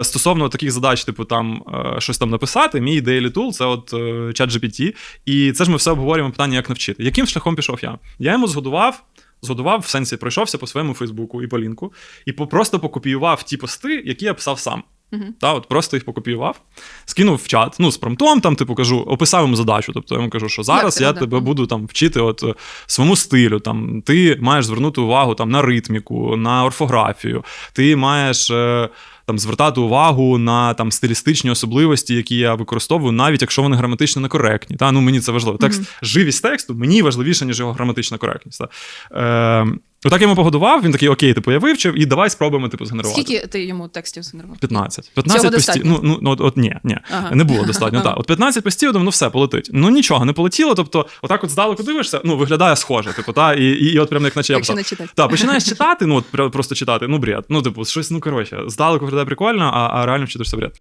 Стосовно таких задач, типу там е, щось там написати, мій daily tool це от е, чат GPT. І це ж ми все обговорюємо питання, як навчити. Яким шляхом пішов я? Я йому згодував. Згодував, в сенсі пройшовся по своєму Фейсбуку і по лінку, і по, просто покопіював ті пости, які я писав сам. Мгм. Та, от просто їх покопіював, скинув в чат, ну, з промтом, там, типу, кажу, описав йому задачу. Тобто я йому кажу, що зараз це, я да. тебе буду там вчити от е, своєму стилю. Там, ти маєш звернути увагу там, на ритміку, на орфографію, ти маєш. е, Там звертати увагу на там стилістичні особливості, які я використовую, навіть якщо вони граматично некоректні. Та ну мені це важливо. Текст, живість тексту мені важливіше, ніж його граматична коректність. Та. Е, отак я йому погодував. Він такий, окей, типу, я вивчив, і давай спробуємо типу, згенерувати. Скільки ти йому текстів згенерував? 15. 15 постів. Ну, ну, ну, от, от ні, ні. Ага. Не було достатньо. Ага. так. От 15 постів, думаю, ну все, полетить. Ну нічого, не полетіло. Тобто, отак от здалеку дивишся, ну, виглядає схоже, типу, та, і, і, і от прям як наче я писав. Так, починаєш читати, ну от просто читати, ну бред. Ну, типу, щось, ну коротше, здалеку виглядає прикольно, а, а реально вчитишся бред.